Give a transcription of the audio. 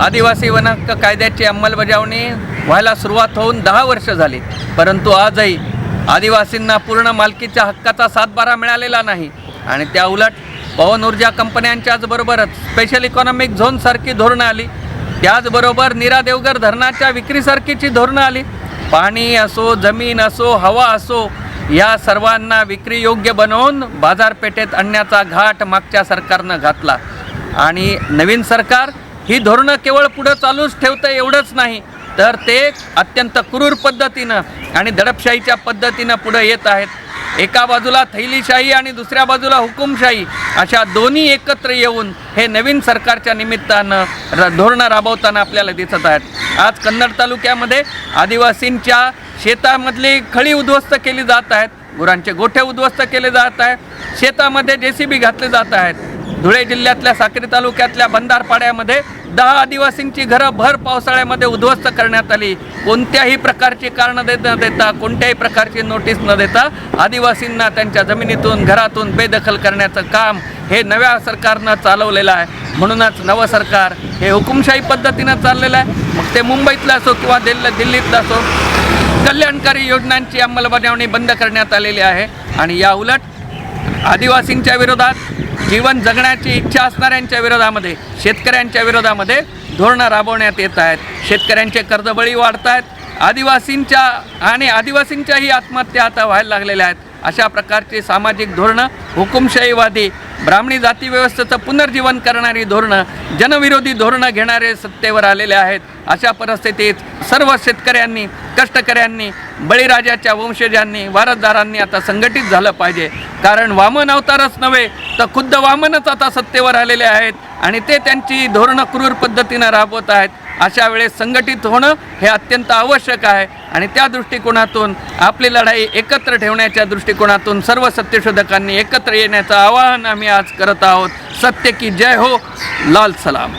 आदिवासी वनाहक्क कायद्याची अंमलबजावणी व्हायला सुरुवात होऊन दहा वर्ष झाली. परंतु आजही आदिवासींना पूर्ण मालकीच्या हक्काचा सातबारा मिळालेला नाही. आणि त्या उलट पवन ऊर्जा कंपन्यांच्याच बरोबरच स्पेशल इकॉनॉमिक झोनसारखी धोरणं आली. त्याचबरोबर नीरा देवगर धरणाच्या विक्रीसारखीची धोरणं आली. पाणी असो जमीन असो हवा असो या सर्वांना विक्री योग्य बनवून बाजारपेठेत आणण्याचा घाट मागच्या सरकारनं घातला. आणि नवीन सरकार ही धोरणं केवळ पुढं चालूच ठेवतं एवढंच नाही तर ते अत्यंत क्रूर पद्धतीनं आणि दडपशाहीच्या पद्धतीनं पुढं येत आहेत. एका बाजूला थैलीशाही आणि दुसऱ्या बाजूला हुकुमशाही अशा दोन्ही एकत्र येऊन हे नवीन सरकारच्या निमित्तानं र धोरणं राबवताना आपल्याला दिसत आहेत. आज कन्नड तालुक्यामध्ये आदिवासींच्या शेतामधली खळी उद्ध्वस्त केली जात आहेत गुरांचे गोठे उद्ध्वस्त केले जात आहेत शेतामध्ये जे सी बी घातले जात आहेत. धुळे जिल्ह्यातल्या साक्री तालुक्यातल्या बंधारपाड्यामध्ये दहा आदिवासींची घरं भर पावसाळ्यामध्ये उद्ध्वस्त करण्यात आली. कोणत्याही प्रकारची कारणं देत न देता कोणत्याही प्रकारची नोटीस न देता आदिवासींना त्यांच्या जमिनीतून घरातून बेदखल करण्याचं काम हे नव्या सरकारनं चालवलेलं आहे. म्हणूनच नवं सरकार हे हुकुमशाही पद्धतीनं चाललेलं आहे. मग ते मुंबईतलं असो किंवा दिल्ल दिल्लीतलं असो कल्याणकारी योजनांची अंमलबजावणी बंद करण्यात आलेली आहे. आणि या उलट आदिवासींच्या विरोधात जीवन जगण्याची इच्छा असणाऱ्यांच्या विरोधामध्ये शेतकऱ्यांच्या विरोधामध्ये धोरणं राबवण्यात येत आहेत. शेतकऱ्यांचे कर्जबळी वाढत आहेत आदिवासींच्या आणि आदिवासींच्याही आत्महत्या आता व्हायला लागलेल्या आहेत. अशा प्रकारची सामाजिक धोरणं हुकुमशाहीवादी ब्राह्मणी जाती व्यवस्थेचं पुनर्जीवन करणारी धोरणं जनविरोधी धोरणं घेणारे सत्तेवर आलेले आहेत. अशा परिस्थितीत सर्व शेतकऱ्यांनी कष्टकऱ्यांनी बळीराजाच्या वंशजांनी वारसदारांनी आता संघटित झालं पाहिजे. कारण वामन अवतारच नव्हे तर खुद्द वामनच आता सत्तेवर आलेले आहेत आणि ते त्यांची धोरणं क्रूर पद्धतीनं राबवत आहेत. अशा वेळेस संघटित होणं हे अत्यंत आवश्यक आहे. आणि त्या दृष्टिकोनातून आपली लढाई एकत्र ठेवण्याच्या दृष्टिकोनातून सर्व सत्यशोधकांनी एकत्र येण्याचं आवाहन आम्ही आज करत आहोत. सत्य की जय हो. लाल सलाम.